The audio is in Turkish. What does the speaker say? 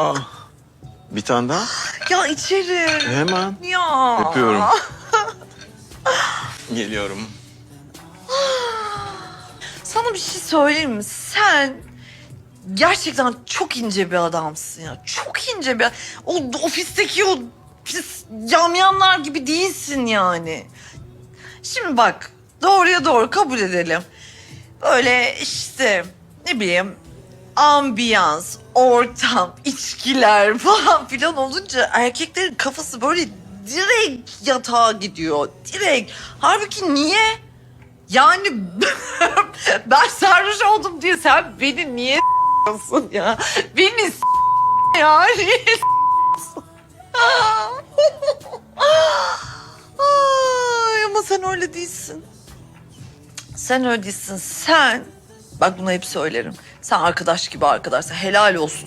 Aa, bir tane daha. Ya içeri. Hemen. Ya. Öpüyorum. Geliyorum. Sana bir şey söyleyeyim mi? Sen gerçekten çok ince bir adamsın ya. Çok ince bir... O ofisteki o pis yamyamlar gibi değilsin yani. Şimdi bak doğruya doğru kabul edelim. Böyle işte ne bileyim ambiyans, ortam, içkiler falan filan olunca erkeklerin kafası böyle direkt yatağa gidiyor. Direkt. Halbuki niye? Yani ben sarhoş oldum diye sen beni niye s**yorsun ya? Beni s- ya niye s**yorsun? Ay, ama sen öyle değilsin. Sen öyle değilsin. Sen, bak bunu hep söylerim. Sen arkadaş gibi arkadaşsın. Helal olsun